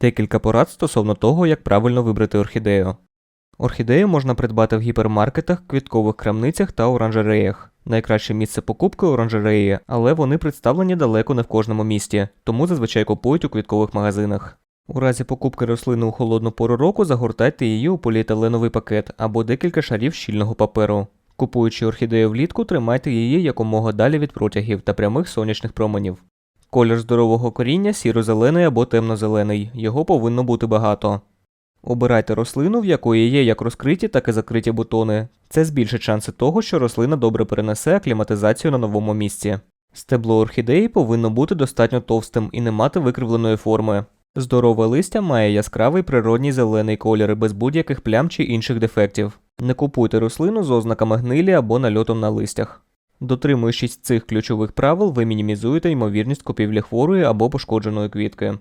Декілька порад стосовно того, як правильно вибрати орхідею. Орхідею можна придбати в гіпермаркетах, квіткових крамницях та оранжереях. Найкраще місце покупки оранжереї, але вони представлені далеко не в кожному місті, тому зазвичай купують у квіткових магазинах. У разі покупки рослини у холодну пору року загортайте її у поліетиленовий пакет або декілька шарів щільного паперу. Купуючи орхідею влітку, тримайте її якомога далі від протягів та прямих сонячних променів. Колір здорового коріння сіро-зелений або темно-зелений, його повинно бути багато. Обирайте рослину, в якої є як розкриті, так і закриті бутони. Це збільшить шанси того, що рослина добре перенесе акліматизацію на новому місці. Стебло орхідеї повинно бути достатньо товстим і не мати викривленої форми. Здорове листя має яскравий природній зелений колір без будь-яких плям чи інших дефектів. Не купуйте рослину з ознаками гнилі або нальотом на листях. Дотримуючись цих ключових правил, ви мінімізуєте ймовірність купівлі хворої або пошкодженої квітки.